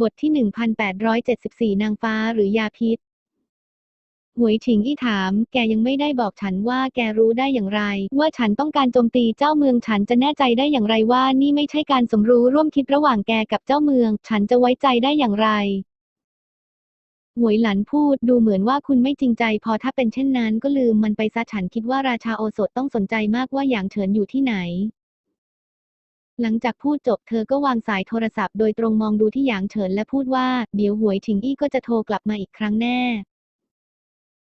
บทที่ 1874 นางฟ้าหรือยาพิษ หวยฉิงอี้ถาม แกยังไม่ได้บอกฉันว่าแกรู้ได้อย่างไร ว่าฉันต้องการโจมตีเจ้าเมือง ฉันจะแน่ใจได้อย่างไรว่านี่ไม่ใช่การสมรู้ร่วมคิดระหว่างแกกับเจ้าเมือง ฉันจะไว้ใจได้อย่างไร หวยหลันพูดดูเหมือนว่าคุณไม่จริงใจ พอถ้าเป็นเช่นนั้นก็ลืมมันไปซะฉันคิดว่าราชาโอสถต้องสนใจมากว่าหยางเฉินอยู่ที่ไหน หลังจากพูดจบเธอก็วางสายโทรศัพท์โดยตรงมองดูที่หยางเฉินและพูดว่า เดี๋ยวหวยถิงอี้ก็จะโทรกลับมาอีกครั้งแน่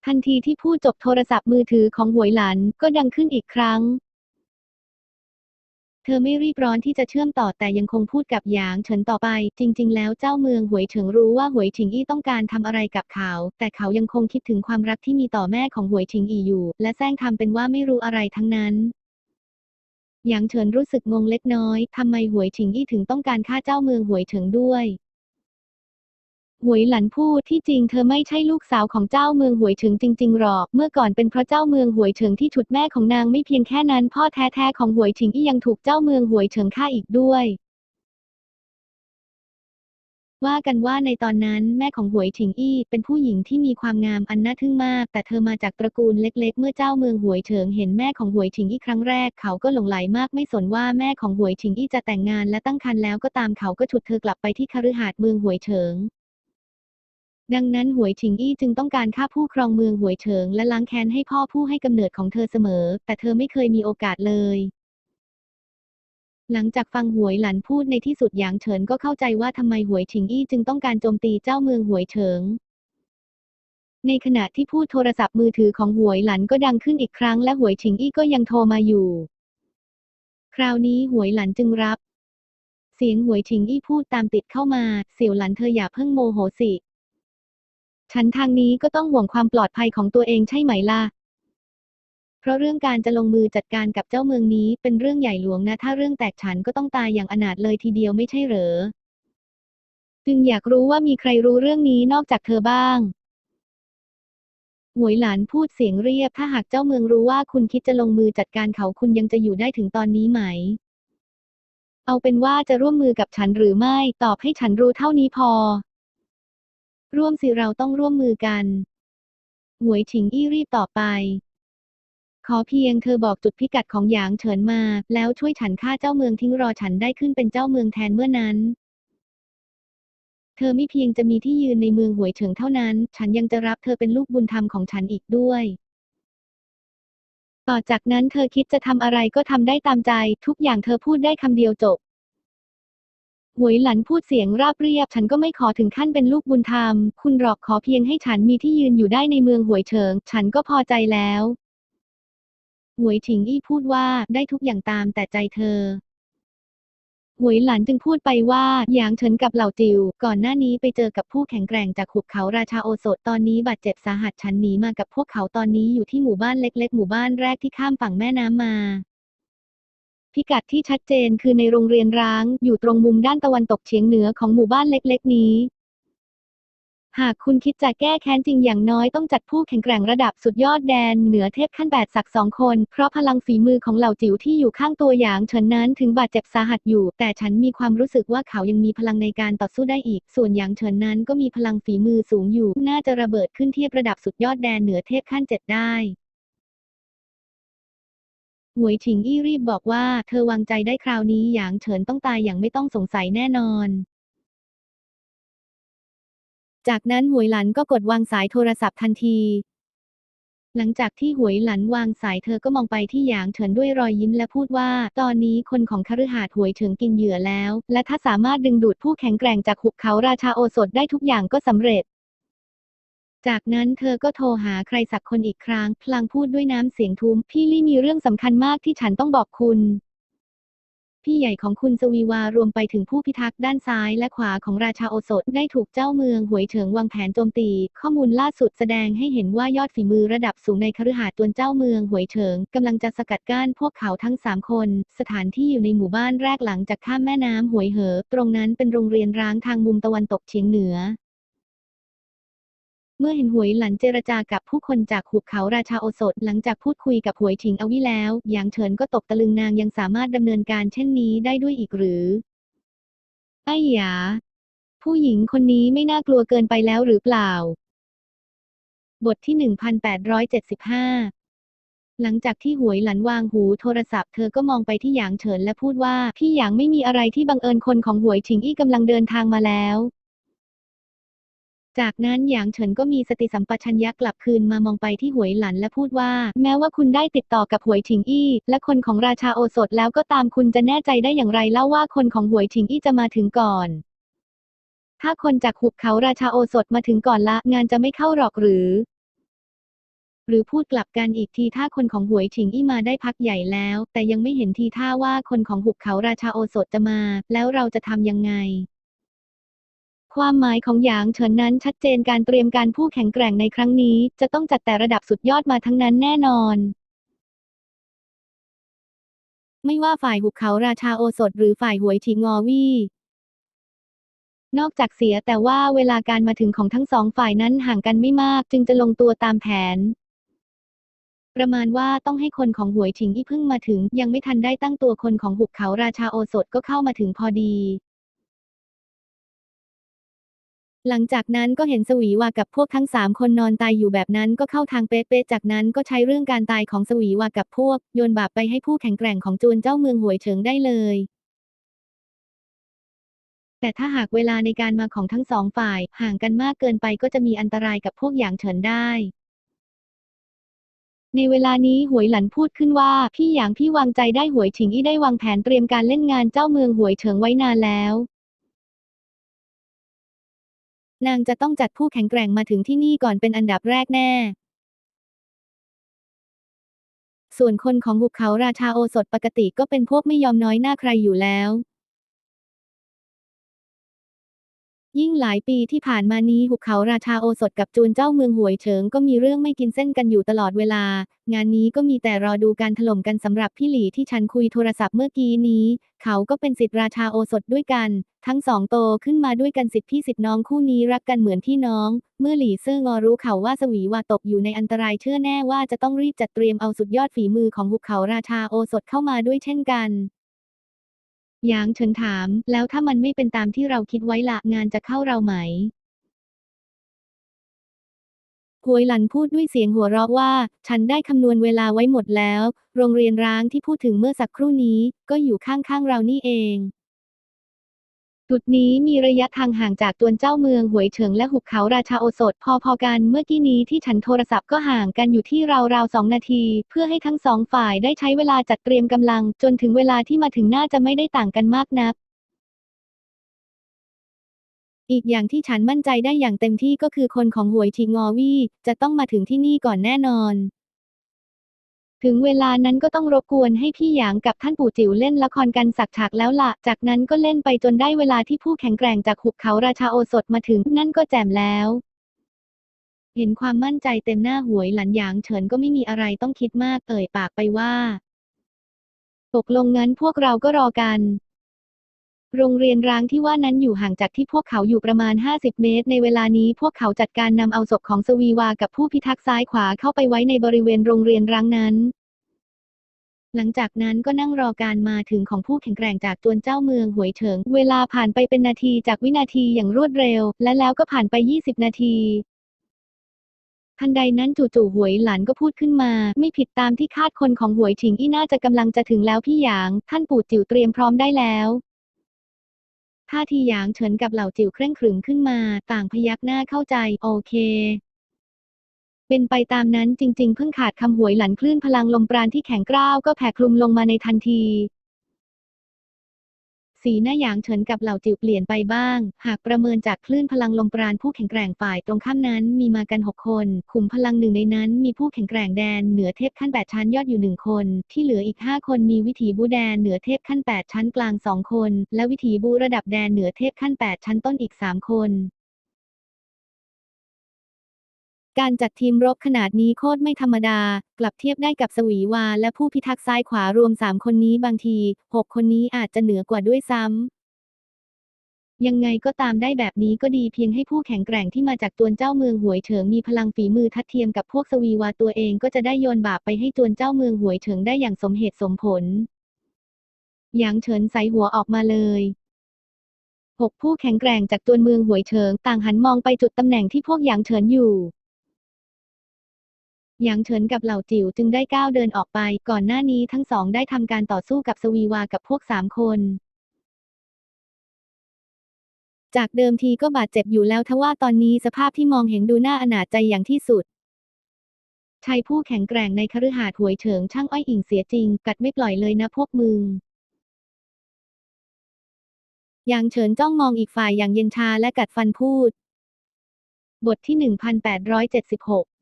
ทันทีที่พูดจบโทรศัพท์มือถือของหวยหลันก็ดังขึ้นอีกครั้ง เธอไม่รีบร้อนที่จะเชื่อมต่อแต่ยังคงพูดกับหยางเฉินต่อไป จริง ๆ แล้วเจ้าเมืองหวยเฉิงรู้ว่าหวยถิงอี้ต้องการทำอะไรกับเขา แต่เขายังคงคิดถึงความรักที่มีต่อแม่ของหวยถิงอี้อยู่ และแซงทำเป็นว่าไม่รู้อะไรทั้งนั้น หยางเฉินรู้สึกงงเล็กน้อยทำไมหวยถิงอี้ถึงต้องการฆ่าเจ้าเมืองหวยเฉิงด้วย หวยหลันพูดที่จริงเธอไม่ใช่ลูกสาวของเจ้าเมืองหวยเฉิงจริงๆหรอก เมื่อก่อนเป็นเพราะเจ้าเมืองหวยเฉิงที่ฉุดแม่ของนางไม่เพียงแค่นั้น พ่อแท้ๆของหวยถิงอี้ยังถูกเจ้าเมืองหวยเฉิงฆ่าอีกด้วย ว่ากันว่าในตอนนั้นแม่ของหวยถิงอี้เป็นผู้หญิงที่มีความงามอันน่าทึ่งมาก แต่เธอมาจากตระกูลเล็ก ๆ เมื่อเจ้าเมืองหวยเฉิงเห็นแม่ของหวยถิงอี้ครั้งแรกเขาก็หลงไหลมากไม่สนว่าแม่ของหวยถิงอี้จะแต่งงานและตั้งครรภ์แล้วก็ตามเขาก็ฉุดเธอกลับไปที่คฤหาสน์เมืองหวยเฉิงดังนั้นหวยถิงอี้จึงต้องการฆ่าผู้ครองเมืองหวยเฉิงและล้างแค้นให้พ่อผู้ให้กำเนิดของเธอเสมอ แต่เธอไม่เคยมีโอกาสเลย หลังจากฟังหวยหลันพูดในที่สุดหยางเฉินก็เข้าใจว่าทำไมหวยถิงอี้จึงต้องการโจมตีเจ้าเมืองหวยเฉิง ในขณะที่พูดโทรศัพท์มือถือของหวยหลันก็ดังขึ้นอีกครั้งและหวยถิงอี้ก็ยังโทรมาอยู่ คราวนี้หวยหลันจึงรับ เสียงหวยถิงอี้พูดตามติดเข้ามา เสี่ยวหลันเธออย่าเพิ่งโมโหสิ ฉันทางนี้ก็ต้องห่วงความปลอดภัยของตัวเองใช่ไหมล่ะ เพราะเรื่องการจะลงมือจัดการกับเจ้าเมืองนี้เป็นเรื่องใหญ่หลวงนะ ถ้าเรื่องแตกฉันก็ต้องตายอย่างอนาถเลยทีเดียวไม่ใช่เหรอ จึงอยากรู้ว่ามีใครรู้เรื่องนี้นอกจากเธอบ้างหวยหลานพูดเสียงเรียบ ถ้าหากเจ้าเมืองรู้ว่าคุณคิดจะลงมือจัดการเขาคุณยังจะอยู่ได้ถึงตอนนี้ไหม เอาเป็นว่าจะร่วมมือกับฉันหรือไม่ ตอบให้ฉันรู้เท่านี้พอ ร่วมสิเราต้องร่วมมือกันหวยฉิงอี้รีบตอบไป ขอเพียงเธอบอกจุดพิกัดของหยางเฉินมา แล้วช่วยฉันฆ่าเจ้าเมืองทิ้งรอฉันได้ขึ้นเป็นเจ้าเมืองแทนเมื่อนั้น เธอไม่เพียงจะมีที่ยืนในเมืองหวยเฉิงเท่านั้น ฉันยังจะรับเธอเป็นลูกบุญธรรมของฉันอีกด้วย ต่อจากนั้นเธอคิดจะทำอะไรก็ทำได้ตามใจ ทุกอย่างเธอพูดได้คำเดียวจบหวยหลันพูดเสียงราบเรียบ ฉันก็ไม่ขอถึงขั้นเป็นลูกบุญธรรม คุณหรอกขอเพียงให้ฉันมีที่ยืนอยู่ได้ในเมืองหวยเฉิง ฉันก็พอใจแล้ว หวยถิงอี้พูดว่าได้ทุกอย่างตามแต่ใจเธอหวยหลันจึงพูดไปว่าหยางเฉินกับเหล่าจิว ก่อนหน้านี้ไปเจอกับผู้แข็งแกร่งจากหุบเขาราชาโอสถตอนนี้บาดเจ็บสาหัสฉันหนีมากับพวกเขาตอนนี้อยู่ที่หมู่บ้านเล็ก ๆ หมู่บ้านแรกที่ข้ามฝั่งแม่น้ำมา พิกัดที่ชัดเจนคือในโรงเรียนร้าง อยู่ตรงมุมด้านตะวันตกเฉียงเหนือของหมู่บ้านเล็ก ๆ นี้ หากคุณคิดจะแก้แค้นจริงอย่างน้อยต้องจัดผู้แข็งแกร่งระดับสุดยอดแดน เหนือเทพขั้นแปดศักดิ์สองคน เพราะพลังฝีมือของเหล่าจิ๋วที่อยู่ข้างตัวอย่างเฉินนั้นถึงบาดเจ็บสาหัสอยู่ แต่ฉันมีความรู้สึกว่าเขายังมีพลังในการต่อสู้ได้อีก ส่วนอย่างเฉินนั้นก็มีพลังฝีมือสูงอยู่ น่าจะระเบิดขึ้นเทียบระดับสุดยอดแดนเหนือเทพขั้นเจ็ดได้หวยถิงอี้รีบบอกว่า เธอวางใจได้คราวนี้หยางเฉินต้องตายอย่างไม่ต้องสงสัยแน่นอน จากนั้นหวยหลันก็กดวางสายโทรศัพท์ทันที หลังจากที่หวยหลันวางสายเธอก็มองไปที่หยางเฉินด้วยรอยยิ้มและพูดว่า ตอนนี้คนของคฤหาสน์หวยเฉิงกินเหยื่อแล้ว และถ้าสามารถดึงดูดผู้แข็งแกร่งจากหุบเขาราชาโอสถได้ทุกอย่างก็สำเร็จจากนั้นเธอก็โทรหาใครสักคนอีกครั้ง พลางพูดด้วยน้ำเสียงทุ้ม พี่ลี่มีเรื่องสำคัญมากที่ฉันต้องบอกคุณ พี่ใหญ่ของคุณสวีวารวมไปถึงผู้พิทักษ์ด้านซ้ายและขวาของราชาโอสถได้ถูกเจ้าเมืองหวยเฉิงวางแผนโจมตี ข้อมูลล่าสุดแสดงให้เห็นว่ายอดฝีมือระดับสูงในคฤหาสน์ตวนเจ้าเมืองหวยเฉิงกำลังจะสกัดกั้นพวกเขาทั้งสามคน สถานที่อยู่ในหมู่บ้านแรกหลังจากข้ามแม่น้ำหวยเหอ ตรงนั้นเป็นโรงเรียนร้างทางมุมตะวันตกเฉียงเหนือ เมื่อเห็นหวยหลันเจรจากับผู้คนจากหุบเขาราชาโอสถหลังจากพูดคุยกับหวยถิงเอาวิแล้วหยางเฉินก็ตกตะลึงนางยังสามารถดำเนินการเช่นนี้ได้ด้วยอีกหรือ ไอ้หยา ผู้หญิงคนนี้ไม่น่ากลัวเกินไปแล้วหรือเปล่า บทที่ 1875 หลังจากที่หวยหลันวางหูโทรศัพท์เธอก็มองไปที่หยางเฉินและพูดว่า พี่หยางไม่มีอะไรที่บังเอิญคนของหวยฉิงอี้กำลังเดินทางมาแล้ว จากนั้นหยางเฉินก็มีสติสัมปชัญญะกลับคืนมามองไปที่หวยหลันและพูดว่า แม้ว่าคุณได้ติดต่อกับหวยฉิงอี้ และคนของราชาโอสถแล้วก็ตามคุณจะแน่ใจได้อย่างไรเล่าว่าคนของหวยฉิงอี้จะมาถึงก่อน ถ้าคนจากหุบเขาราชาโอสถมาถึงก่อนละ งานจะไม่เข้าหรอกหรือ หรือพูดกลับกันอีกทีถ้าคนของหวยฉิงอี้มาได้พักใหญ่แล้ว แต่ยังไม่เห็นทีท่าว่าคนของหุบเขาราชาโอสถจะมา แล้วเราจะทำยังไง ความหมายของหยางเฉินนั้นชัดเจนการเตรียมการผู้แข็งแกร่งในครั้งนี้ จะต้องจัดแต่ระดับสุดยอดมาทั้งนั้นแน่นอน ไม่ว่าฝ่ายหุบเขาราชาโอสถหรือฝ่ายหวยฉิงงอวี่ นอกจากเสียแต่ว่าเวลาการมาถึงของทั้งสองฝ่ายนั้นห่างกันไม่มาก จึงจะลงตัวตามแผน ประมาณว่าต้องให้คนของหวยฉิงอี้เพิ่งมาถึง ยังไม่ทันได้ตั้งตัวคนของหุบเขาราชาโอสถก็เข้ามาถึงพอดี หลังจากนั้นก็เห็นสวีวากับพวกทั้งสามคนนอนตายอยู่แบบนั้นก็เข้าทางเป๊ะๆจากนั้นก็ใช้เรื่องการตายของสวีวากับพวก โยนบาปไปให้ผู้แข็งแกร่งของจวนเจ้าเมืองหวยเฉิงได้เลย แต่ถ้าหากเวลาในการมาของทั้งสองฝ่ายห่างกันมากเกินไปก็จะมีอันตรายกับพวกหยางเฉินได้ในเวลานี้หวยหลันพูดขึ้นว่า พี่หยางพี่วางใจได้หวยฉิงอี้ได้วางแผนเตรียมการเล่นงานเจ้าเมืองหวยเฉิงไว้นานแล้ว นางจะต้องจัดผู้แข็งแกร่งมาถึงที่นี่ก่อนเป็นอันดับแรกแน่ ส่วนคนของหุบเขาราชาโอสถปกติก็เป็นพวกไม่ยอมน้อยหน้าใครอยู่แล้ว ยิ่งหลายปีที่ผ่านมานี้หุบเขาราชาโอสถกับจูนเจ้าเมืองหวยเฉิงก็มีเรื่องไม่กินเส้นกันอยู่ตลอดเวลา งานนี้ก็มีแต่รอดูการถล่มกันสำหรับพี่หลีที่ฉันคุยโทรศัพท์เมื่อกี้นี้ เขาก็เป็นสิทธิราชาโอสถด้วยกัน ทั้งสองโตขึ้นมาด้วยกันสิทธิพี่สิทธิน้องคู่นี้รักกันเหมือนพี่น้อง เมื่อหลีเซิ่งอรู้เขาวว่าสวีวาตกอยู่ในอันตรายเชื่อแน่ว่าจะต้องรีบจัดเตรียมเอาสุดยอดฝีมือของหุบเขาราชาโอสถเข้ามาด้วยเช่นกัน หยางเฉินถาม แล้วถ้ามันไม่เป็นตามที่เราคิดไว้ละงานจะเข้าเราไหมหวยหลันพูดด้วยเสียงหัวเราะว่า ฉันได้คำนวณเวลาไว้หมดแล้ว โรงเรียนร้างที่พูดถึงเมื่อสักครู่นี้ ก็อยู่ข้างๆเรานี่เอง จุดนี้มีระยะทางห่างจากตัวเจ้าเมืองหวยเฉิงและหุบเขาราชาโอสถพอๆกันเมื่อกี้นี้ที่ฉันโทรศัพท์ก็ห่างกันอยู่ที่ราวๆสองนาที เพื่อให้ทั้งสองฝ่ายได้ใช้เวลาจัดเตรียมกำลัง จนถึงเวลาที่มาถึงน่าจะไม่ได้ต่างกันมากนัก อีกอย่างที่ฉันมั่นใจได้อย่างเต็มที่ก็คือคนของหวยชิงอวี่จะต้องมาถึงที่นี่ก่อนแน่นอน ถึงเวลานั้นก็ต้องรบกวนให้พี่หยางกับท่านปู่จิ๋วเล่นละครกันสักฉากแล้วละจากนั้นก็เล่นไปจนได้เวลาที่ผู้แข็งแกร่งจากหุบเขาราชาโอสถมาถึงนั่นก็แจ่มแล้ว เห็นความมั่นใจเต็มหน้าหวยหลันหยางเฉินก็ไม่มีอะไรต้องคิดมากเอ่ยปากไปว่า ตกลงงั้นพวกเราก็รอกัน โรงเรียนร้างที่ว่านั้นอยู่ห่างจากที่พวกเขาอยู่ประมาณ 50 เมตร ในเวลานี้พวกเขาจัดการนำเอาศพของสวีวากับผู้พิทักษ์ซ้ายขวาเข้าไปไว้ในบริเวณโรงเรียนร้างนั้น หลังจากนั้นก็นั่งรอการมาถึงของผู้แข็งแกร่งจากตวนเจ้าเมืองหวยเฉิง เวลาผ่านไปเป็นนาทีจากวินาทีอย่างรวดเร็ว และแล้วก็ผ่านไป 20 นาทีทันใดนั้นจู่ๆหวยหลันก็พูดขึ้นมา ไม่ผิดตามที่คาดคนของหวยฉิงอี้น่าจะกำลังจะถึงแล้วพี่หยาง ท่านปู่จิ๋วเตรียมพร้อมได้แล้ว ท่าทีหยางเฉินกับเหล่าจิ๋วเคร่งขรึมขึ้นมา ต่างพยักหน้าเข้าใจ โอเค เป็นไปตามนั้นจริง ๆ เพิ่งขาดคำหวยหลันคลื่นพลังลมปราณที่แข็งกร้าวก็แผ่คลุมลงมาในทันที สีหน้าหยางเฉินกับเหล่าจิ๋วเปลี่ยนไปบ้าง หากประเมินจากคลื่นพลังลมปราณผู้แข็งแกร่งฝ่ายตรงข้ามนั้นมีมากันหกคนขุมพลังหนึ่งในนั้นมีผู้แข็งแกร่งแดนเหนือเทพขั้นแปดชั้นยอดอยู่หนึ่งคน ที่เหลืออีกห้าคนมีวิถีบูแดนเหนือเทพขั้นแปดชั้นกลางสองคน และวิถีบูระดับแดนเหนือเทพขั้นแปดชั้นต้นอีกสามคน การจัดทีมรบขนาดนี้โคตรไม่ธรรมดา กลับเทียบได้กับสวีวา และผู้พิทักษ์ซ้ายขวารวมสามคนนี้บางทีหกคนนี้อาจจะเหนือกว่าด้วยซ้ำ ยังไงก็ตามได้แบบนี้ก็ดีเพียงให้ผู้แข็งแกร่งที่มาจากตวนเจ้าเมืองหวยเฉิงมีพลังฝีมือทัดเทียมกับพวกสวีวาตัวเองก็จะได้โยนบาปไปให้จวนเจ้าเมืองหวยเฉิงได้อย่างสมเหตุสมผล หยางเฉินใส่หัวออกมาเลยหกผู้แข็งแกร่งจากจวเมืองหวยเฉิงต่างหันมองไปจุดตำแหน่งที่พวกหยางเฉินอยู่ หยางเฉินกับเหล่าจิ๋วจึงได้ก้าวเดินออกไป ก่อนหน้านี้ทั้งสองได้ทำการต่อสู้กับสวีวากับพวกสามคน จากเดิมทีก็บาดเจ็บอยู่แล้วทว่าตอนนี้สภาพที่มองเห็นดูน่าอนาจใจอย่างที่สุดชายผู้แข็งแกร่งในคฤหาสน์หวยเฉิงช่างอ้อยอิงเสียจริง กัดไม่ปล่อยเลยนะพวกมึงหยางเฉินจ้องมองอีกฝ่ายอย่างเย็นชาและกัดฟันพูด บทที่ 1876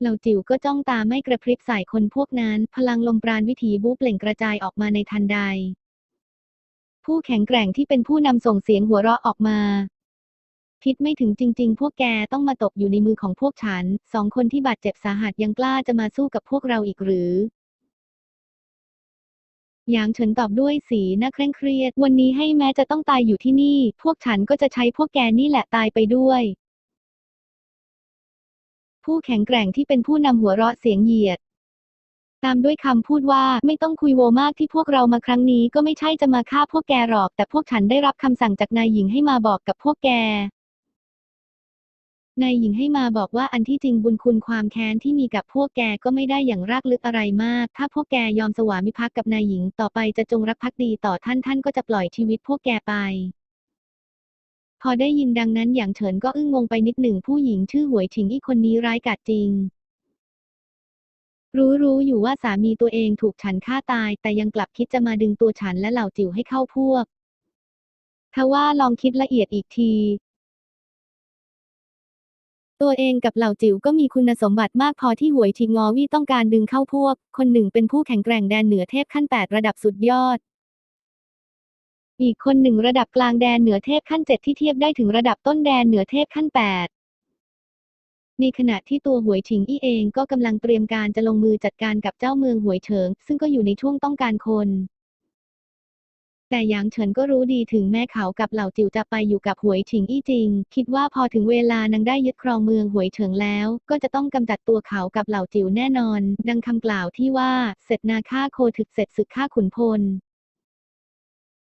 เหล่าจิ๋วก็จ้องตาไม่กระพริบใส่คนพวกนั้น พลังลมปราณวิถีบูเปล่งกระจายออกมาในทันใด ผู้แข็งแกร่งที่เป็นผู้นำส่งเสียงหัวเราะออกมา คิดไม่ถึงจริง ๆ พวกแกต้องมาตกอยู่ในมือของพวกฉัน สองคนที่บาดเจ็บสาหัสยังกล้าจะมาสู้กับพวกเราอีกหรือหยางเฉินตอบด้วยสีหน้าเคร่งเครียด วันนี้ให้แม้จะต้องตายอยู่ที่นี่ พวกฉันก็จะใช้พวกแกนี่แหละตายไปด้วย ผู้แข็งแกร่งที่เป็นผู้นำหัวเราะเสียงเหยียด ตามด้วยคำพูดว่าไม่ต้องคุยโวมากที่พวกเรามาครั้งนี้ก็ไม่ใช่จะมาฆ่าพวกแกหรอก แต่พวกฉันได้รับคำสั่งจากนายหญิงให้มาบอกกับพวกแกนายหญิงให้มาบอกว่าอันที่จริงบุญคุณความแค้นที่มีกับพวกแกก็ไม่ได้อย่างรากลึกอะไรมาก ถ้าพวกแกยอมสวามิภักดิ์กับนายหญิงต่อไปจะจงรักภักดีต่อท่านท่านก็จะปล่อยชีวิตพวกแกไป พอได้ยินดังนั้นอย่างเฉินก็อึ้งงงไปนิดหนึ่งผู้หญิงชื่อหวยถิงอีกคนนี้ร้ายกาจจริง รู้รู้อยู่ว่าสามีตัวเองถูกฉันฆ่าตาย แต่ยังกลับคิดจะมาดึงตัวฉันและเหล่าจิ๋วให้เข้าพวกทว่าลองคิดละเอียดอีกที ตัวเองกับเหล่าจิ๋วก็มีคุณสมบัติมากพอที่หวยทิงงอวี่ต้องการดึงเข้าพวก คนหนึ่งเป็นผู้แข็งแกร่งแดนเหนือเทพขั้นแปดระดับสุดยอด อีกคนหนึ่งระดับกลางแดนเหนือเทพขั้นเจ็ดที่เทียบได้ถึงระดับต้นแดนเหนือเทพขั้นแปดในขณะที่ตัวหวยฉิงอี้เองก็กำลังเตรียมการจะลงมือจัดการกับเจ้าเมืองหวยเฉิง ซึ่งก็อยู่ในช่วงต้องการคน แต่หยางเฉินก็รู้ดีถึงแม่เขากับเหล่าจิ๋วจะไปอยู่กับหวยฉิงอี้จริง คิดว่าพอถึงเวลานางได้ยึดครองเมืองหวยเฉิงแล้ว ก็จะต้องกำจัดตัวเขากับเหล่าจิ๋วแน่นอน ดังคำกล่าวที่ว่าเสร็จนาฆ่าโคถึกเสร็จศึกฆ่าขุนพล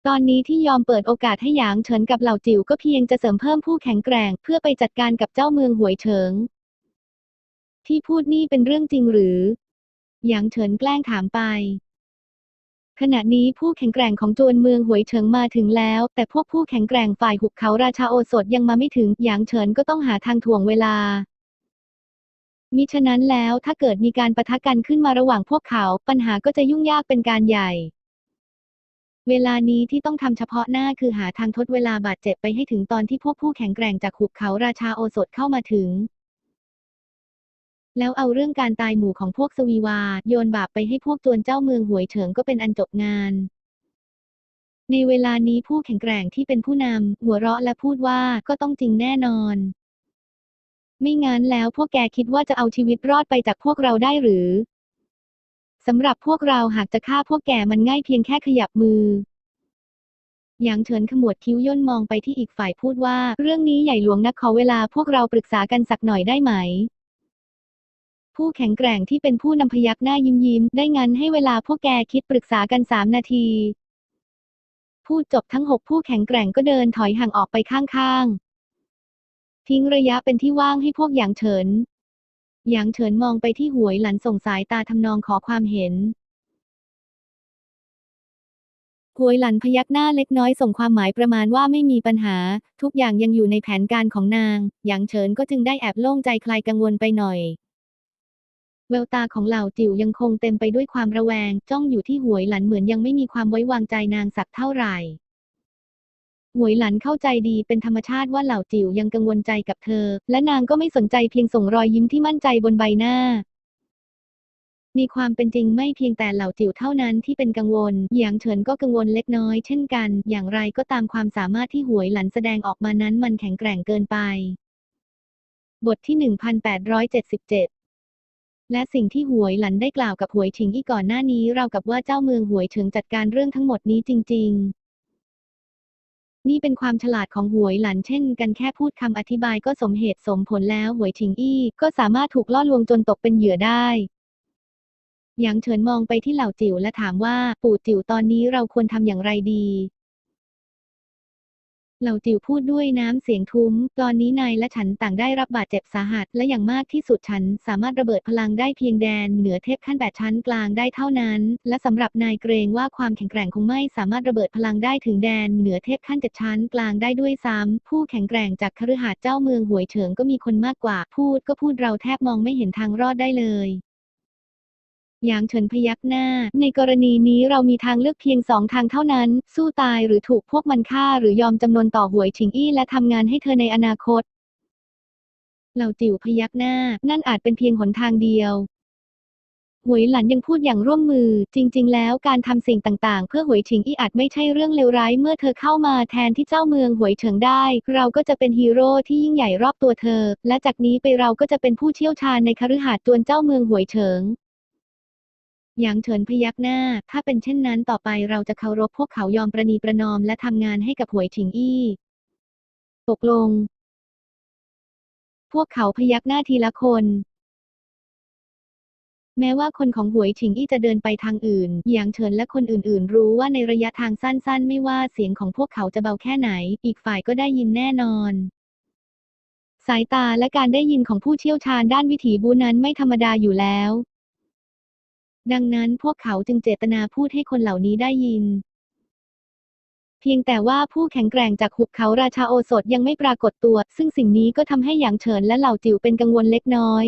ตอนนี้ที่ยอมเปิดโอกาสให้หยางเฉินกับเหล่าจิ๋วก็เพียงจะเสริมเพิ่มผู้แข็งแกร่ง เพื่อไปจัดการกับเจ้าเมืองหวยเฉิง ที่พูดนี่เป็นเรื่องจริงหรือ หยางเฉินแกล้งถามไป ขณะนี้ผู้แข็งแกร่งของจวนเมืองหวยเฉิงมาถึงแล้ว แต่พวกผู้แข็งแกร่งฝ่ายหุบเขาราชาโอสถยังมาไม่ถึงหยางเฉินก็ต้องหาทางถ่วงเวลามิฉะนั้นแล้วถ้าเกิดมีการปะทะกันขึ้นมาระหว่างพวกเขา ปัญหาก็จะยุ่งยากเป็นการใหญ่ เวลานี้ที่ต้องทำเฉพาะหน้าคือหาทางทดเวลาบาดเจ็บไปให้ถึงตอนที่พวกผู้แข็งแกร่งจากหุบเขาราชาโอสถเข้ามาถึง แล้วเอาเรื่องการตายหมู่ของพวกสวีวา โยนบาปไปให้พวกจวนเจ้าเมืองหวยเฉิงก็เป็นอันจบงาน ในเวลานี้ผู้แข็งแกร่งที่เป็นผู้นำหัวเราะและพูดว่าก็ต้องจริงแน่นอน ไม่งั้นแล้วพวกแกคิดว่าจะเอาชีวิตรอดไปจากพวกเราได้หรือ สำหรับพวกเราหากจะฆ่าพวกแกมันง่ายเพียงแค่ขยับมือหยางเฉินขมวดคิ้วย่นมองไปที่อีกฝ่ายพูดว่า เรื่องนี้ใหญ่หลวงนักขอเวลาพวกเราปรึกษากันสักหน่อยได้ไหม ผู้แข็งแกร่งที่เป็นผู้นำพยักหน้ายิ้มยิ้ม ได้งั้นให้เวลาพวกแกคิดปรึกษากันสามนาที พูดจบทั้งหกผู้แข็งแกร่งก็เดินถอยห่างออกไปข้างๆ ทิ้งระยะเป็นที่ว่างให้พวกหยางเฉิน หยางเฉินมองไปที่หวยหลันส่งสายตาทำนองขอความเห็นหวยหลันพยักหน้าเล็กน้อยส่งความหมายประมาณว่าไม่มีปัญหา ทุกอย่างยังอยู่ในแผนการของนาง หยางเฉินก็จึงได้แอบโล่งใจคลายกังวลไปหน่อย แววตาของเหล่าจิ๋วยังคงเต็มไปด้วยความระแวง จ้องอยู่ที่หวยหลันเหมือนยังไม่มีความไว้วางใจนางสักเท่าไหร่ หวยหลันเข้าใจดีเป็นธรรมชาติว่าเหล่าจิ๋วยังกังวลใจกับเธอ และนางก็ไม่สนใจเพียงส่งรอยยิ้มที่มั่นใจบนใบหน้ามีความเป็นจริงไม่เพียงแต่เหล่าจิ๋วเท่านั้นที่เป็นกังวล หยางเฉินก็กังวลเล็กน้อยเช่นกัน อย่างไรก็ตามความสามารถที่หวยหลันแสดงออกมานั้นมันแข็งแกร่งเกินไป บทที่ 1877 และสิ่งที่หวยหลันได้กล่าวกับหวยถิงอีก่อนหน้านี้เรากับว่าเจ้าเมืองหวยเฉิงจัดการเรื่องทั้งหมดนี้จริง ๆ นี่เป็นความฉลาดของหวยหลันเช่นกันแค่พูดคำอธิบายก็สมเหตุสมผลแล้วหวยถิงอี้ก็สามารถถูกล่อลวงจนตกเป็นเหยื่อได้หยางเฉินมองไปที่เหล่าจิ๋วและถามว่าปู่จิ๋วตอนนี้เราควรทำอย่างไรดี เหล่าจิ๋วพูดด้วยน้ำเสียงทุ้ม ตอนนี้นายและฉันต่างได้รับบาดเจ็บสาหัส และอย่างมากที่สุดฉันสามารถระเบิดพลังได้เพียงแดนเหนือเทพขั้นแปดชั้นกลางได้เท่านั้น และสำหรับนายเกรงว่าความแข็งแกร่งคงไม่สามารถระเบิดพลังได้ถึงแดนเหนือเทพขั้นเจ็ดชั้นกลางได้ด้วยซ้ำผู้แข็งแกร่งจากคฤหาสน์เจ้าเมืองหวยเฉิงก็มีคนมากกว่าพูดก็พูดเราแทบมองไม่เห็นทางรอดได้เลย หยางเฉินพยักหน้า ในกรณีนี้เรามีทางเลือกเพียงสองทางเท่านั้น สู้ตายหรือถูกพวกมันฆ่าหรือยอมจำนนต่อหวยชิงอี้และทำงานให้เธอในอนาคต เหล่าจิ๋วพยักหน้า นั่นอาจเป็นเพียงหนทางเดียวหวยหลันยังพูดอย่างร่วมมือ จริง ๆ แล้วการทำสิ่งต่างๆ เพื่อหวยชิงอี้อาจไม่ใช่เรื่องเลวร้ายเมื่อเธอเข้ามาแทนที่เจ้าเมืองหวยเฉิงได้ เราก็จะเป็นฮีโร่ที่ยิ่งใหญ่รอบตัวเธอ และจากนี้ไปเราก็จะเป็นผู้เชี่ยวชาญในคฤหาสน์จวนเจ้าเมืองหวยเฉิง หยางเฉินพยักหน้า ถ้าเป็นเช่นนั้นต่อไปเราจะเคารพพวกเขายอมประนีประนอมและทำงานให้กับหวยฉิงอี้ ตกลง พวกเขาพยักหน้าทีละคน แม้ว่าคนของหวยฉิงอี้จะเดินไปทางอื่น หยางเฉินและคนอื่นๆ รู้ว่าในระยะทางสั้นๆ ไม่ว่าเสียงของพวกเขาจะเบาแค่ไหน อีกฝ่ายก็ได้ยินแน่นอนสายตาและการได้ยินของผู้เชี่ยวชาญด้านวิถีบูนั้นไม่ธรรมดาอยู่แล้ว ดังนั้นพวกเขาจึงเจตนาพูดให้คนเหล่านี้ได้ยิน เพียงแต่ว่าผู้แข็งแกร่งจากหุบเขาราชาโอสถยังไม่ปรากฏตัว ซึ่งสิ่งนี้ก็ทำให้หยางเฉินและเหล่าจิ๋วเป็นกังวลเล็กน้อย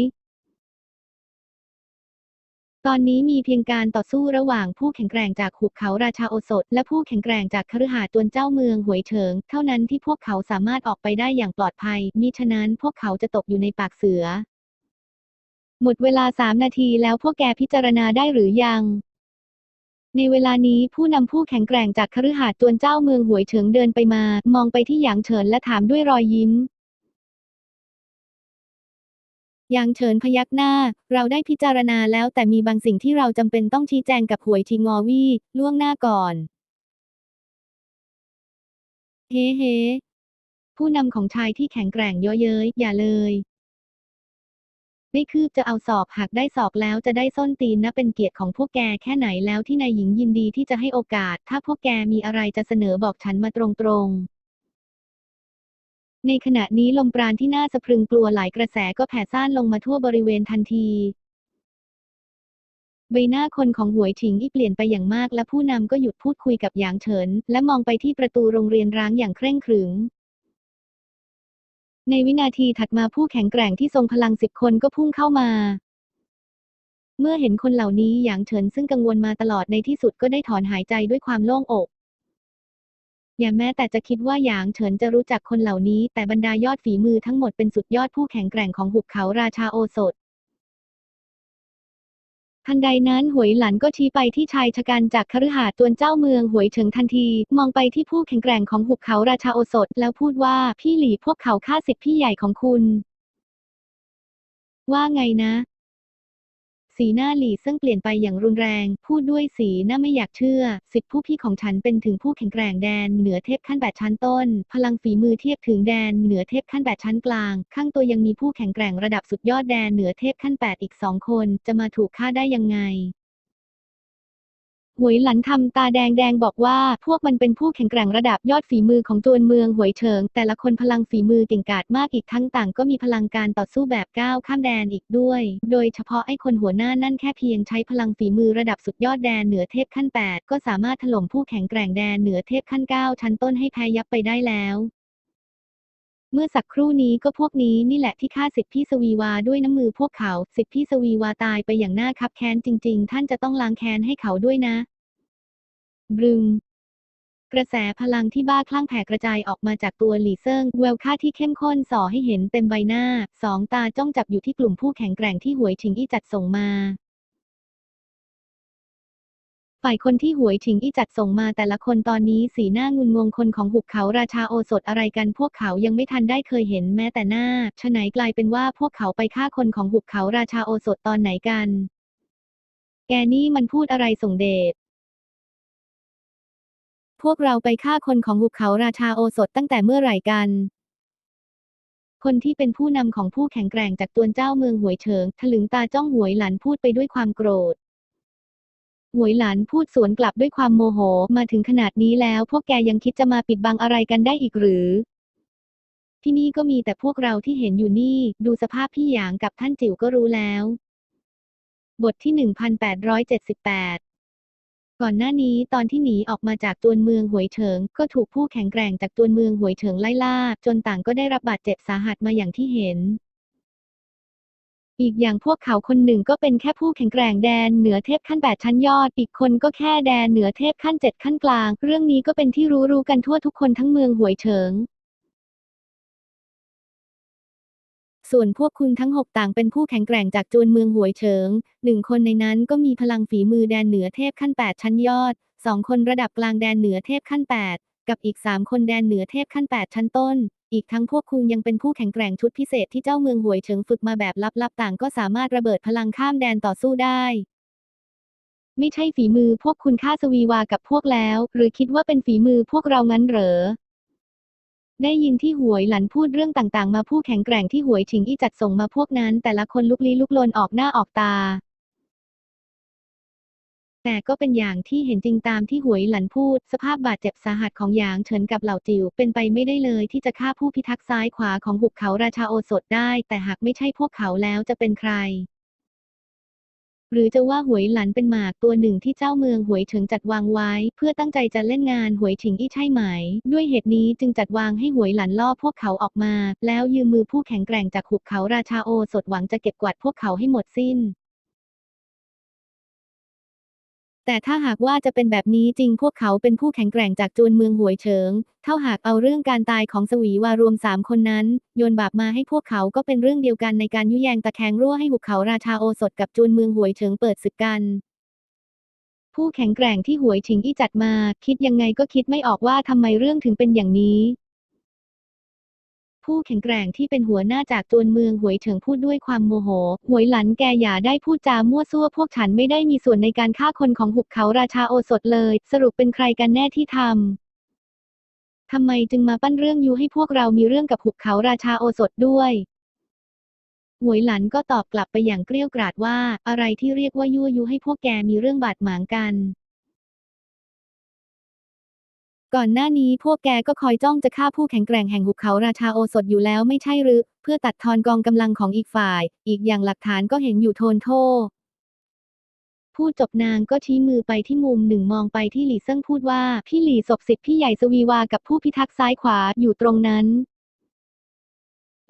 ตอนนี้มีเพียงการต่อสู้ระหว่างผู้แข็งแกร่งจากหุบเขาราชาโอสถ และผู้แข็งแกร่งจากคฤหาสน์ตวนเจ้าเมืองหวยเฉิง เท่านั้นที่พวกเขาสามารถออกไปได้อย่างปลอดภัยมิฉะนั้นพวกเขาจะตกอยู่ในปากเสือ หมดเวลาสามนาทีแล้วพวกแกพิจารณาได้หรือยัง ในเวลานี้ผู้นำผู้แข็งแกร่งจากคฤหาสน์ตวนเจ้าเมืองหวยเฉิงเดินไปมา มองไปที่หยางเฉินและถามด้วยรอยยิ้มหยางเฉินพยักหน้า เราได้พิจารณาแล้วแต่มีบางสิ่งที่เราจำเป็นต้องชี้แจงกับหวยชิงอวี่ล่วงหน้าก่อน เฮ้เฮผู้นำของชายที่แข็งแกร่งเยอะเย้ยอย่าเลย ไม่คืบจะเอาศอกหักได้ศอกแล้วจะได้ส้นตีนนะเป็นเกียรติของพวกแกแค่ไหนแล้วที่นายหญิงยินดีที่จะให้โอกาส ถ้าพวกแกมีอะไรจะเสนอบอกฉันมาตรงๆในขณะนี้ลมปราณที่น่าสะพรึงกลัวหลายกระแสก็แผ่ซ่านลงมาทั่วบริเวณทันที ใบหน้าคนของหวยฉิงที่เปลี่ยนไปอย่างมากและผู้นำก็หยุดพูดคุยกับหยางเฉิน และมองไปที่ประตูโรงเรียนร้างอย่างเคร่งขรึม ในวินาทีถัดมาผู้แข็งแกร่งที่ทรงพลังสิบคนก็พุ่งเข้ามา เมื่อเห็นคนเหล่านี้หยางเฉินซึ่งกังวลมาตลอดในที่สุดก็ได้ถอนหายใจด้วยความโล่งอก อย่าแม้แต่จะคิดว่าหยางเฉินจะรู้จักคนเหล่านี้ แต่บรรดายอดฝีมือทั้งหมดเป็นสุดยอดผู้แข็งแกร่งของหุบเขาราชาโอสถ ทันใดนั้นหวยหลันก็ชี้ไปที่ชายชะกันจากคฤหาสน์ตวนเจ้าเมืองหวยเฉิงทันที มองไปที่ผู้แข็งแกร่งของหุบเขาราชาโอสถ แล้วพูดว่าพี่หลีพวกเขาฆ่าสิทธิพี่ใหญ่ของคุณ ว่าไงนะ สีหน้าหลีซึ่งเปลี่ยนไปอย่างรุนแรง พูดด้วยสีหน้าไม่อยากเชื่อ สิทธิผู้พี่ของฉันเป็นถึงผู้แข็งแกร่งแดนเหนือเทพขั้นแปดชั้นต้น พลังฝีมือเทียบถึงแดนเหนือเทพขั้นแปดชั้นกลาง ข้างตัวยังมีผู้แข็งแกร่งระดับสุดยอดแดนเหนือเทพขั้นแปดอีกสองคน จะมาถูกฆ่าได้ยังไง หวยหลันทำตาแดงแดงบอกว่า พวกมันเป็นผู้แข็งแกร่งระดับยอดฝีมือของตัวเมืองหวยเฉิง แต่ละคนพลังฝีมือเก่งกาจมากอีกทั้งต่างก็มีพลังการต่อสู้แบบก้าวข้ามแดนอีกด้วย โดยเฉพาะไอ้คนหัวหน้านั่นแค่เพียงใช้พลังฝีมือระดับสุดยอดแดนเหนือเทพขั้น 8 ก็สามารถถล่มผู้แข็งแกร่งแดนเหนือเทพขั้น 9 ชั้นต้นให้แพ้ยับไปได้แล้ว เมื่อสักครู่นี้ก็พวกนี้นี่แหละที่ฆ่าสิทธิพี่สวีวาด้วยน้ำมือพวกเขา สิทธิพี่สวีวาตายไปอย่างน่าคับแค้นจริง ๆ ท่านจะต้องล้างแค้นให้เขาด้วยนะ บรึง กระแสพลังที่บ้าคลั่งแผ่กระจายออกมาจากตัวหลี่เซิงแววค่าที่เข้มข้นส่อให้เห็นเต็มใบหน้า สองตาจ้องจับอยู่ที่กลุ่มผู้แข็งแกร่งที่หวยชิงอี้จัดส่งมา ฝ่ายคนที่หวยชิงอีจัดส่งมาแต่ละคนตอนนี้สีหน้างุนงงคนของหุบเขาราชาโอสถอะไรกันพวกเขายังไม่ทันได้เคยเห็นแม้แต่หน้าฉะไหนกลายเป็นว่าพวกเขาไปฆ่าคนของหุบเขาราชาโอสถตอนไหนกัน แกนี่มันพูดอะไรส่งเดชพวกเราไปฆ่าคนของหุบเขาราชาโอสถตั้งแต่เมื่อไหร่กันคนที่เป็นผู้นำของผู้แข็งแกร่งจากตัวเจ้าเมืองหวยเฉิง ถลึงตาจ้องหวยหลันพูดไปด้วยความโกรธ หวยหลานพูดสวนกลับด้วยความโมโหมาถึงขนาดนี้แล้ว พวกแกยังคิดจะมาปิดบังอะไรกันได้อีกหรือ ที่นี่ก็มีแต่พวกเราที่เห็นอยู่นี่ ดูสภาพพี่หยางกับท่านจิ๋วก็รู้แล้ว บทที่ 1878ก่อนหน้านี้ตอนที่หนีออกมาจากตัวเมืองหวยเฉิง ก็ถูกผู้แข็งแกร่งจากตัวเมืองหวยเฉิงไล่ล่า จนต่างก็ได้รับบาดเจ็บสาหัสมาอย่างที่เห็น อีกอย่างพวกเขาคนหนึ่งก็เป็นแค่ผู้แข็งแกร่งแดนเหนือเทพขั้นแปดชั้นยอด อีกคนก็แค่แดนเหนือเทพขั้นเจ็ดขั้นกลาง เรื่องนี้ก็เป็นที่รู้รู้กันทั่วทุกคนทั้งเมืองหวยเฉิง ส่วนพวกคุณทั้งหกต่างเป็นผู้แข็งแกร่งจากจวนเมืองหวยเฉิง หนึ่งคนในนั้นก็มีพลังฝีมือแดนเหนือเทพขั้นแปดชั้นยอด สองคนระดับกลางแดนเหนือเทพขั้นแปดกับอีกสามคนแดนเหนือเทพขั้นแปดชั้นต้น อีกทั้งพวกคุณยังเป็นผู้แข็งแกร่งชุดพิเศษที่เจ้าเมืองหวยเฉิงฝึกมาแบบลับๆต่างก็สามารถระเบิดพลังข้ามแดนต่อสู้ได้ ไม่ใช่ฝีมือพวกคุณฆ่าสวีวากับพวกแล้ว หรือคิดว่าเป็นฝีมือพวกเรางั้นเหรอได้ยินที่หวยหลันพูดเรื่องต่างๆ มาผู้แข็งแกร่งที่หวยฉิงอี้จัดส่งมาพวกนั้น แต่ละคนลุกลี้ลุกลนออกหน้าออกตา แต่ก็เป็นอย่างที่เห็นจริงตามที่หวยหลันพูด สภาพบาดเจ็บสาหัสของหยางเฉินกับเหล่าจิ๋วเป็นไปไม่ได้เลยที่จะฆ่าผู้พิทักษ์ซ้ายขวาของหุบเขาราชาโอสถได้ แต่หากไม่ใช่พวกเขาแล้วจะเป็นใคร หรือจะว่าหวยหลันเป็นหมากตัวหนึ่งที่เจ้าเมืองหวยเฉิงจัดวางไว้ เพื่อตั้งใจจะเล่นงานหวยฉิงอี้ใช่ไหม ด้วยเหตุนี้จึงจัดวางให้หวยหลันล่อพวกเขาออกมา แล้วยืมมือผู้แข็งแกร่งจากหุบเขาราชาโอสถหวังจะเก็บกวาดพวกเขาให้หมดสิ้น แต่ถ้าหากว่าจะเป็นแบบนี้จริงพวกเขาเป็นผู้แข็งแกร่งจากจวนเมืองหวยเฉิง เท่าหากเอาเรื่องการตายของสวีวารวมสามคนนั้น โยนบาปมาให้พวกเขาก็เป็นเรื่องเดียวกันในการยุแยงตะแคงรั่วให้หุบเขาราชาโอสถกับจวนเมืองหวยเฉิงเปิดศึกกัน ผู้แข็งแกร่งที่หวยฉิงอี้จัดมา คิดยังไงก็คิดไม่ออกว่าทำไมเรื่องถึงเป็นอย่างนี้ ผู้แข็งแกร่งที่เป็นหัวหน้าจากจวนเมืองหวยเฉิงพูดด้วยความโมโห หวยหลันแกอย่าได้พูดจามั่วซั่วพวกฉันไม่ได้มีส่วนในการฆ่าคนของหุบเขาราชาโอสถเลย สรุปเป็นใครกันแน่ที่ทำทำไมจึงมาปั้นเรื่องยูให้พวกเรามีเรื่องกับหุบเขาราชาโอสถด้วยหวยหลันก็ตอบกลับไปอย่างเกรี้ยวกราดว่า อะไรที่เรียกว่ายั่วยุให้พวกแกมีเรื่องบาดหมางกัน ก่อนหน้านี้พวกแกก็คอยจ้องจะฆ่าผู้แข็งแกร่งแห่งหุบเขาราชาโอสถอยู่แล้วไม่ใช่หรือ เพื่อตัดทอนกองกำลังของอีกฝ่าย อีกอย่างหลักฐานก็เห็นอยู่โทนโทพูดจบนางก็ชี้มือไปที่มุมหนึ่งมองไปที่หลี่เซิ่งพูดว่า พี่หลี่ศพสิทธิ์พี่ใหญ่สวีวากับผู้พิทักษ์ซ้ายขวาอยู่ตรงนั้น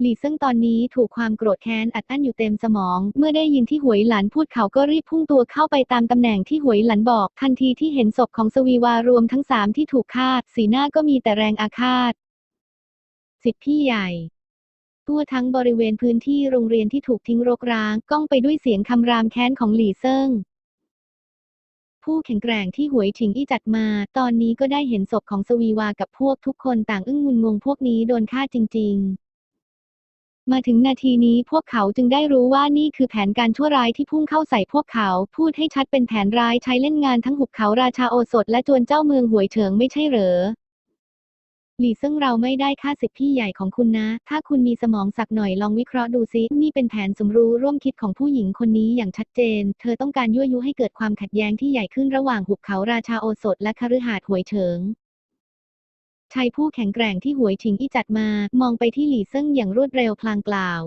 หลี่เซิ่งตอนนี้ถูกความโกรธแค้นอัดอั้นอยู่เต็มสมอง เมื่อได้ยินที่หวยหลันพูดเขาก็รีบพุ่งตัวเข้าไปตามตำแหน่งที่หวยหลันบอก ทันทีที่เห็นศพของสวีวารวมทั้งสามที่ถูกฆ่าสีหน้าก็มีแต่แรงอาฆาต สิทธิ์พี่ใหญ่ ทั่วทั้งบริเวณพื้นที่โรงเรียนที่ถูกทิ้งรกร้าง ก้องไปด้วยเสียงคำรามแค้นของหลี่เซิ่งผู้แข็งแกร่งที่หวยฉิงอี้จัดมา ตอนนี้ก็ได้เห็นศพของสวีวากับพวกทุกคนต่างอึ้งงุนงงพวกนี้โดนฆ่าจริง ๆ มาถึงนาทีนี้พวกเขาจึงได้รู้ว่านี่คือแผนการชั่วร้ายที่พุ่งเข้าใส่พวกเขา พูดให้ชัดเป็นแผนร้ายใช้เล่นงานทั้งหุบเขาราชาโอสถและจวนเจ้าเมืองหวยเฉิงไม่ใช่เหรอหลี่ซึ่งเราไม่ได้ฆ่าสิทธิพี่ใหญ่ของคุณนะ ถ้าคุณมีสมองสักหน่อยลองวิเคราะห์ดูซิ นี่เป็นแผนสมรู้ร่วมคิดของผู้หญิงคนนี้อย่างชัดเจน เธอต้องการยั่วยุให้เกิดความขัดแย้งที่ใหญ่ขึ้นระหว่างหุบเขาราชาโอสถและคฤหาสน์หวยเฉิง ชายผู้แข็งแกร่งที่หวยฉิงอี้จัดมา มองไปที่หลี่เซิ่งอย่างรวดเร็วพลางกล่าว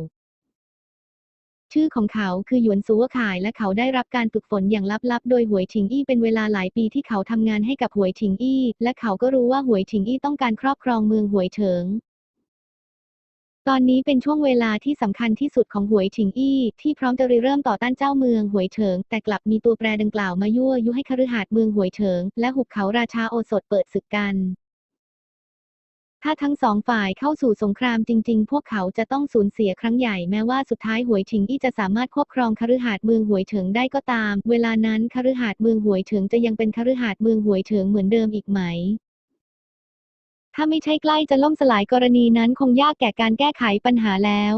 ชื่อของเขาคือหยวนซัวข่ายและเขาได้รับการฝึกฝนอย่างลับๆ โดยหวยฉิงอี้เป็นเวลาหลายปีที่เขาทำงานให้กับหวยฉิงอี้ และเขาก็รู้ว่าหวยฉิงอี้ต้องการครอบครองเมืองหวยเฉิงตอนนี้เป็นช่วงเวลาที่สำคัญที่สุดของหวยฉิงอี้ที่พร้อมจะริเริ่มต่อต้านเจ้าเมืองหวยเฉิง แต่กลับมีตัวแปรดังกล่าวมายั่วยุให้คฤหาสน์เมืองหวยเฉิง และหุบเขาราชาโอสถเปิดศึกกัน ถ้าทั้งสองฝ่ายเข้าสู่สงครามจริง ๆ พวกเขาจะต้องสูญเสียครั้งใหญ่แม้ว่าสุดท้ายหวยถิงอี้จะสามารถควบครองคฤหาสน์เมืองหวยเถิงได้ก็ตาม เวลานั้นคฤหาสน์เมืองหวยเถิงจะยังเป็นคฤหาสน์เมืองหวยเถิงเหมือนเดิมอีกไหม ถ้าไม่ใช่ใกล้จะล่มสลายกรณีนั้นคงยากแก่การแก้ไขปัญหาแล้ว